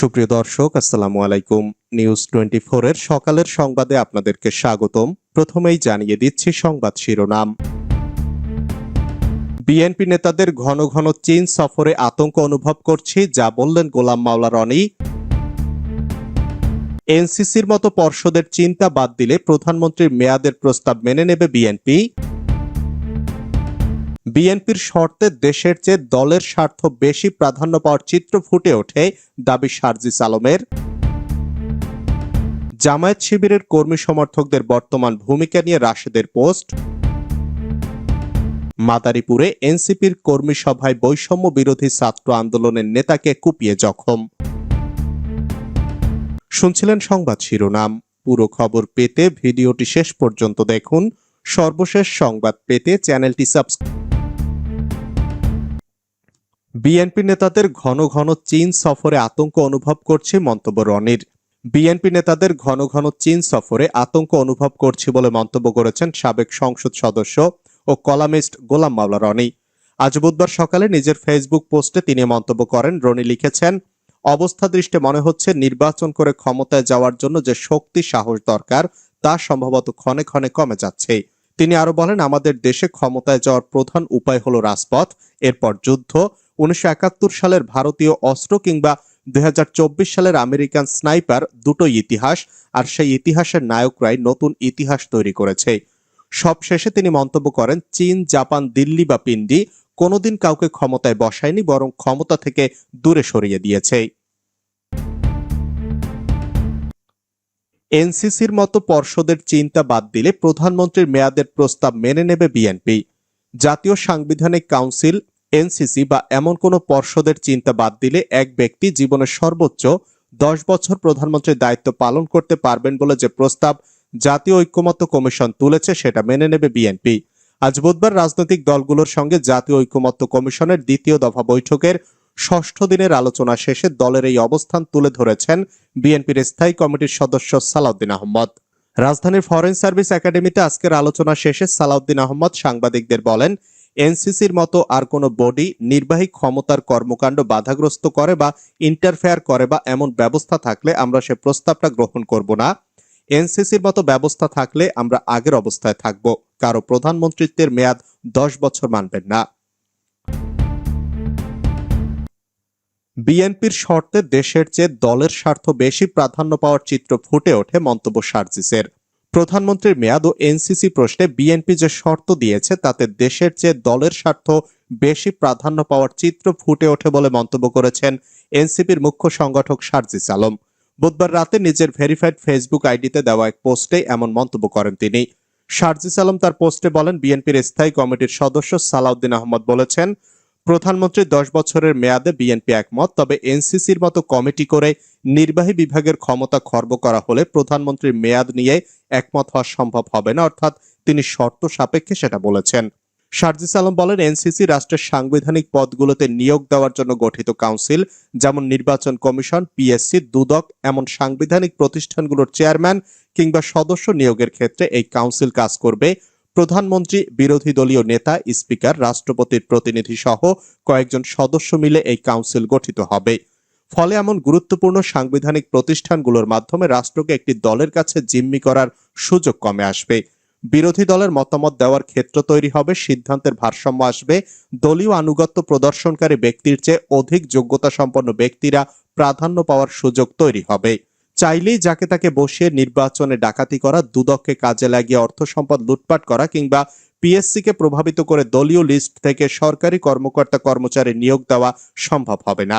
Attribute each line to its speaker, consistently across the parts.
Speaker 1: সুপ্রিয় দর্শক, আসসালামু আলাইকুম। নিউজ টোয়েন্টি এর সকালের সংবাদে আপনাদেরকে স্বাগতম। প্রথমেই জানিয়ে দিচ্ছি সংবাদ শিরোনাম। বিএনপি নেতাদের ঘন ঘন চীন সফরে আতঙ্ক অনুভব করছি, যা বললেন গোলাম মাওলা রনি। এনসিসির মতো পর্ষদের চিন্তা বাদ দিলে প্রধানমন্ত্রীর মেয়াদের প্রস্তাব মেনে নেবে বিএনপি বিএনপির শর্তে দেশের চেয়ে দলের স্বার্থ বেশি প্রাধান্য পাওয়ার চিত্র ফুটে ওঠে দাবি সার্জিস আলমের। জামায়াত শিবিরের কর্মী সমর্থকদের বর্তমান ভূমিকা নিয়ে রাশেদের পোস্ট। মাদারীপুরে এনসিপির কর্মী সভায় বৈষম্য বিরোধী ছাত্র আন্দোলনের নেতাকে কুপিয়ে জখম। শুনছিলেন সংবাদ শিরোনাম। পুরো খবর পেতে ভিডিওটি শেষ পর্যন্ত দেখুন। সর্বশেষ সংবাদ পেতে চ্যানেলটি সাবস্ক্রাইব বিএনপি নেতাদের ঘন ঘন চীন সফরে আতঙ্ক অনুভব করছে মন্তব্য রনির। বিএনপি নেতাদের ঘন ঘন চীন সফরে আতঙ্ক অনুভব করছি বলে মন্তব্য করেছেন সাবেক সংসদ সদস্য ও কলামিস্ট গোলাম মাওলা রনি। আজ বুধবার সকালে নিজের ফেসবুক পোস্টে তিনি মন্তব্য করেন, রনি লিখেছেন, অবস্থা দৃষ্টে মনে হচ্ছে নির্বাচন করে ক্ষমতায় যাওয়ার জন্য যে শক্তি, সাহস দরকার, তা সম্ভবত ক্ষণে ক্ষণে কমে যাচ্ছে। তিনি আরও বলেন, আমাদের দেশে ক্ষমতায় যাওয়ার প্রধান উপায় হলো রাজপথ, এরপর যুদ্ধ উনিশশো একাত্তর সালের ভারতীয় অস্ত্র কিংবা দুই হাজার চব্বিশ সালের আমেরিকান স্নাইপার দুটোই ইতিহাস, আর সেই ইতিহাসের নায়করাই নতুন ইতিহাস তৈরি করেছে। সবশেষে তিনি মন্তব্য করেন, চীন, জাপান, দিল্লি বা পিন্ডি কোনোদিন কাউকে ক্ষমতায় বসায়নি, বরং ক্ষমতা থেকে দূরে সরিয়ে দিয়েছে। এনসিসির মতো পর্ষদের চিন্তা বাদ দিলে প্রধানমন্ত্রীর মেয়াদের প্রস্তাব মেনে নেবে বিএনপি। জাতীয় সাংবিধানিক কাউন্সিল এনসিসি বা এমন কোনো পর্ষদের চিন্তা বাদ দিলে এক ব্যক্তি জীবনের সর্বোচ্চ দশ বছর প্রধানমন্ত্রীর দায়িত্ব পালন করতে পারবেন বলে যে প্রস্তাব জাতীয় ঐক্যমত্য কমিশন তুলেছে সেটা মেনে নেবে বিএনপি। আজ বুধবার রাজনৈতিক দলগুলোর সঙ্গে জাতীয় ঐক্যমত্য কমিশনের দ্বিতীয় দফা বৈঠকের ষষ্ঠ দিনের আলোচনা শেষে দলের এই অবস্থান তুলে ধরেছেন বিএনপির স্থায়ী কমিটির সদস্য সালাউদ্দিন আহমদ। রাজধানীর ফরেন সার্ভিস একাডেমিতে আজকের আলোচনা শেষে সালাউদ্দিন আহমদ সাংবাদিকদের বলেন এনসিসির মতো আর কোনো বডি নির্বাহী ক্ষমতার কর্মকাণ্ড বাধাগ্রস্ত করে বা ইন্টারফেয়ার করে বা এমন ব্যবস্থা থাকলে আমরা সে প্রস্তাবটা গ্রহণ করব না। এনসিসির মতো ব্যবস্থা থাকলে আমরা আগের অবস্থায় থাকব। কারও প্রধানমন্ত্রিত্বের মেয়াদ দশ বছর মানবেন না। বিএনপির শর্তে দেশের চেয়ে দলের স্বার্থ বেশি প্রাধান্য পাওয়ার চিত্র ফুটে ওঠে মন্তব্য সার্জিসের। প্রধানমন্ত্রীর মেয়াদ ও এনসিসি প্রশ্নে বিএনপি যে শর্ত দিয়েছে, তাতে দেশের চেয়ে দলের স্বার্থ বেশি প্রাধান্য পাওয়ার চিত্র ফুটে ওঠে বলে মন্তব্য করেছেন এনসিপির মুখ্য সংগঠক সার্জিস আলম। বুধবার রাতে নিজের ভেরিফাইড ফেসবুক আইডিতে দেওয়া এক পোস্টে এমন মন্তব্য করেন তিনি। সার্জিস আলম তার পোস্টে বলেন বিএনপির স্থায়ী কমিটির সদস্য সালাউদ্দিন আহমদ বলেছেন প্রধানমন্ত্রী দশ বছরের মেয়াদে বিএনপি একমত, তবে এনসিসির মতো কমিটি করে নির্বাহী বিভাগের ক্ষমতা খর্ব করা হলে প্রধানমন্ত্রীর মেয়াদ নিয়ে একমত হওয়া সম্ভব হবে না, অর্থাৎ তিনি শর্ত সাপেক্ষে সেটা বলেছেন। সার্জিস আলম বলেন, এনসিসি রাষ্ট্রের সাংবিধানিক পদগুলোতে নিয়োগ দেওয়ার জন্য গঠিত কাউন্সিল, যেমন নির্বাচন কমিশন, পিএসসি, দুদক, এমন সাংবিধানিক প্রতিষ্ঠানগুলোর চেয়ারম্যান কিংবা সদস্য নিয়োগের ক্ষেত্রে এই কাউন্সিল কাজ করবে। প্রধানমন্ত্রী, বিরোধী দলীয় নেতা, স্পিকার, রাষ্ট্রপতির প্রতিনিধি সহ কয়েকজন সদস্য মিলে এই কাউন্সিল গঠিত হবে। ফলে এমন গুরুত্বপূর্ণ সাংবিধানিক প্রতিষ্ঠানগুলোর মাধ্যমে রাষ্ট্রকে একটি দলের কাছে জিম্মি করার সুযোগ কমে আসবে। বিরোধী দলের মতামত দেওয়ার ক্ষেত্র তৈরি হবে, সিদ্ধান্তের ভারসাম্য আসবে, দলীয় আনুগত্য প্রদর্শনকারী ব্যক্তির চেয়ে অধিক যোগ্যতা সম্পন্ন ব্যক্তিরা প্রাধান্য পাওয়ার সুযোগ তৈরি হবে। চাইলেই যাকে তাকে বসিয়ে নির্বাচনে ডাকাতি করা, দুদককে কাজে লাগিয়ে অর্থ সম্পদ লুটপাট করা কিংবা পিএসসি কে প্রভাবিত করে দলীয় লিস্ট থেকে সরকারি কর্মকর্তা কর্মচারী নিয়োগ দেওয়া সম্ভব হবে না।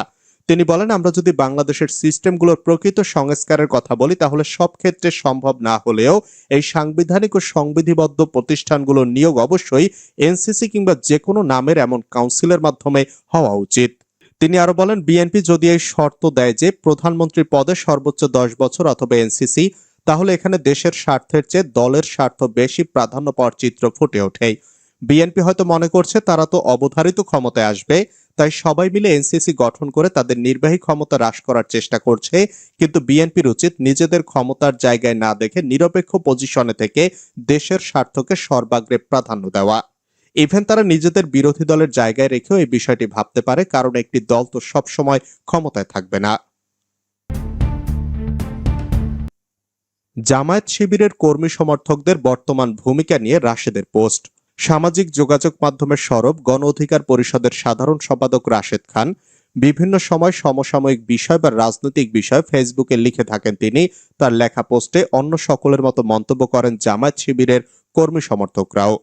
Speaker 1: তিনি বলেন, আমরা যদি বাংলাদেশের সিস্টেমগুলোর প্রকৃত সংস্কারের কথা বলি, তাহলে সব ক্ষেত্রে সম্ভব না হলেও এই সাংবিধানিক ও সংবিধিবদ্ধ প্রতিষ্ঠানগুলোর নিয়োগ অবশ্যই এনসিসি কিংবা যে কোনো নামের এমন কাউন্সিলের মাধ্যমে হওয়া উচিত। তিনি আরও বলেন, বিএনপি যদি এই শর্ত দেয় যে প্রধানমন্ত্রীর পদে সর্বোচ্চ দশ বছর অথবা এনসিসি, তাহলে এখানে দেশের স্বার্থের চেয়ে দলের স্বার্থ বেশি প্রাধান্য পাওয়ার চিত্র ফুটে ওঠে বিএনপি হয়তো মনে করছে তারা তো অবধারিত ক্ষমতায় আসবে, তাই সবাই মিলে এনসিসি গঠন করে তাদের নির্বাহী ক্ষমতা হ্রাস করার চেষ্টা করছে। কিন্তু বিএনপির উচিত নিজেদের ক্ষমতার জায়গায় না দেখে নিরপেক্ষ পজিশনে থেকে দেশের স্বার্থকে সর্বাগ্রে প্রাধান্য দেওয়া। ইভেন তারা নিজেদের বিরোধী দলের জায়গায় রেখেও এই বিষয়টি ভাবতে পারে, কারণ একটি দল তো সবসময় ক্ষমতায় থাকবে না। জামায়াত শিবিরের কর্মী সমর্থকদের বর্তমান ভূমিকা নিয়ে রাশেদের পোস্ট। সামাজিক যোগাযোগ মাধ্যমের সরব গণ অধিকার পরিষদের সাধারণ সম্পাদক রাশেদ খান, বিভিন্ন সময় সমসাময়িক বিষয় বা রাজনৈতিক বিষয় ফেসবুকে লিখে থাকেন তিনি। তার লেখা পোস্টে অন্য সকলের মতো মন্তব্য করেন জামায়াত শিবিরের কর্মী সমর্থকরাও।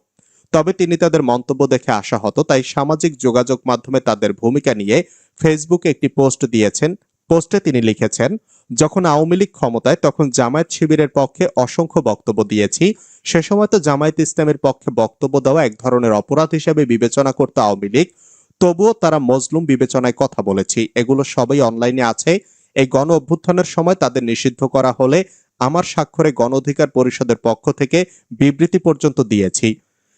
Speaker 1: তবে তিনি তাদের মন্তব্য দেখে আশাহত, তাই সামাজিক যোগাযোগ মাধ্যমে তাদের ভূমিকা নিয়ে ফেসবুকে একটি পোস্ট দিয়েছেন। পোস্টে তিনি লিখেছেন, যখন আওয়ামী লীগ ক্ষমতায়, তখন জামায়াত শিবিরের পক্ষে অসংখ্য বক্তব্য দিয়েছি। সে সময় তো জামায়াত ইসলামের পক্ষে বক্তব্য দেওয়া এক ধরনের অপরাধ হিসেবে বিবেচনা করত আওয়ামী লীগ। তবুও তারা মজলুম বিবেচনায় কথা বলেছি। এগুলো সবই অনলাইনে আছে। এই গণ অভ্যুত্থানের সময় তাদের নিষিদ্ধ করা হলে আমার স্বাক্ষরে গণ অধিকার পরিষদের পক্ষ থেকে বিবৃতি পর্যন্ত দিয়েছি।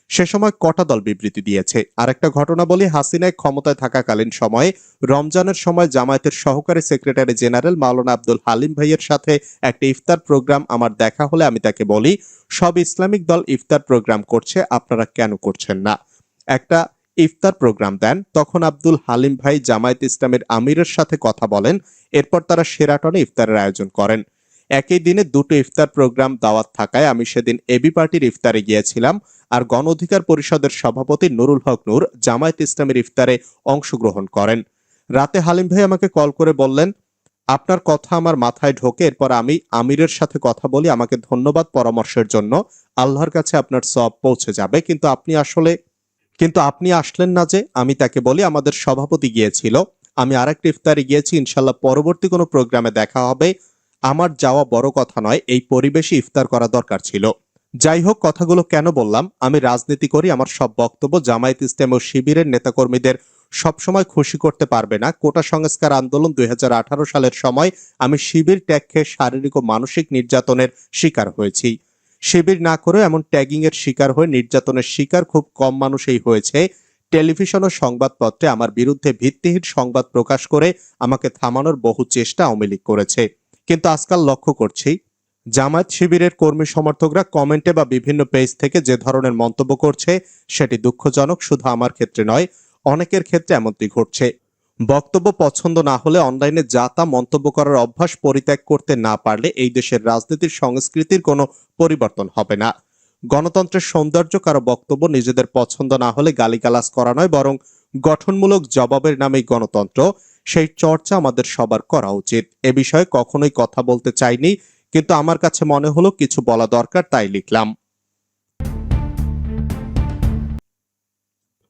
Speaker 1: সে সময় কটা দল বিবৃতি দিয়েছে? আরেকটা ঘটনা বলি, হাসিনায় ক্ষমতায় থাকাকালীন সময়ে রমজানের সময় জামায়াতের সহকারী সেক্রেটারি জেনারেল মাওলানা আব্দুল হালিম ভাইয়ের সাথে একটা ইফতার প্রোগ্রাম আমার দেখা হলে আমি তাকে বলি, সব ইসলামিক দল ইফতার প্রোগ্রাম করছে, আপনারা কেন করছেন না? একটা ইফতার প্রোগ্রাম দেন, তখন আব্দুল হালিম ভাই জামায়াত ইসলামের আমিরের সাথে কথা বলেন, এরপর তারা সেরাটনে ইফতারের আয়োজন করেন। একই দিনে দুটো ইফতার প্রোগ্রাম দাওয়াত থাকায় আমি সেদিন এবি পার্টির ইফতারে গিয়েছিলাম আর গণ অধিকার পরিষদের সভাপতি নুরুল হক নূর জামায়াত ইসলামের ইফতারে অংশগ্রহণ করেন। রাতে হালিম ভাই আমাকে কল করে বললেন, আপনার কথা আমার মাথায় ঢোকে, এরপর আমি আমিরের সাথে কথা বলি, আমাকে ধন্যবাদ পরামর্শের জন্য। আল্লাহর কাছে আপনার সব পৌঁছে যাবে। কিন্তু আপনি আসলে, কিন্তু আপনি আসলেন না যে, আমি তাকে বলি আমাদের সভাপতি গিয়েছিল। আমি আরেকটা ইফতারে গিয়েছি, ইনশাল্লাহ পরবর্তী কোনো প্রোগ্রামে দেখা হবে। আমার যাওয়া বড় কথা নয়, এই পরিবেশে ইফতার করা দরকার ছিল। যাই হোক, কথাগুলো কেন বললাম? আমি রাজনীতি করি, আমার সব বক্তব্য জামায়াত ইসলাম ও শিবিরের নেতাকর্মীদের সবসময় খুশি করতে পারবে না। কোটা সংস্কার আন্দোলন দুই হাজার আঠারো সালের সময় আমি শিবির ট্যাগ খেয়ে শারীরিক ও মানসিক নির্যাতনের শিকার হয়েছি। শিবির না করে এমন ট্যাগিং এর শিকার হয়ে নির্যাতনের শিকার খুব কম মানুষই হয়েছে। টেলিভিশন ও সংবাদপত্রে আমার বিরুদ্ধে ভিত্তিহীন সংবাদ প্রকাশ করে আমাকে থামানোর বহু চেষ্টা আওয়ামী করেছে। কিন্তু আজকাল লক্ষ্য করছি জামায়াত শিবিরের কর্মী সমর্থকরা কমেন্টে বা বিভিন্ন পেজ থেকে যে ধরনের মন্তব্য করছে, সেটি দুঃখজনক, শুধু আমার ক্ষেত্রে নয়, অনেকের ক্ষেত্রে এমনটি ঘটছে। বক্তব্য পছন্দ না হলে অনলাইনে যা তা মন্তব্য করার অভ্যাস পরিত্যাগ করতে না পারলে এই দেশের রাজনীতির সংস্কৃতির কোনো পরিবর্তন হবে না। গণতন্ত্রের সৌন্দর্য কারও বক্তব্য নিজেদের পছন্দ না হলে গালিগালাজ করা নয়, বরং গঠনমূলক জবাবের নামেই গণতন্ত্র। সেই চর্চা আমাদের সবার করা উচিত। এ বিষয়ে কখনোই কথা বলতে চাইনি, কিন্তু আমার কাছে মনে হলো কিছু বলা দরকার, তাই লিখলাম।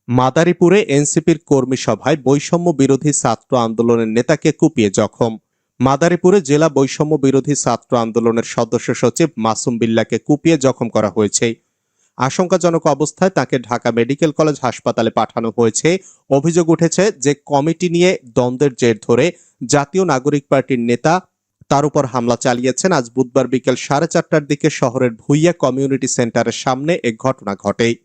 Speaker 1: মাদারীপুরে এনসিপির কর্মী সভায় বৈষম্য বিরোধী ছাত্র আন্দোলনের নেতাকে কুপিয়ে জখম। মাদারীপুরে জেলা বৈষম্য বিরোধী ছাত্র আন্দোলনের সদস্য সচিব মাসুম বিল্লাকে কুপিয়ে জখম করা হয়েছে। আশঙ্কাজনক অবস্থায় তাকে ঢাকা মেডিকেল কলেজ হাসপাতালে পাঠানো হয়েছে। অভিযোগ উঠেছে যে কমিটি নিয়ে দ্বন্দ্বের জের ধরে জাতীয় নাগরিক পার্টির নেতা তার উপর হামলা চালিয়েছেন। আজ বুধবার বিকেল সাড়ে চারটার দিকে শহরের ভুইয়া কমিউনিটি সেন্টারের সামনে এ ঘটনা ঘটে।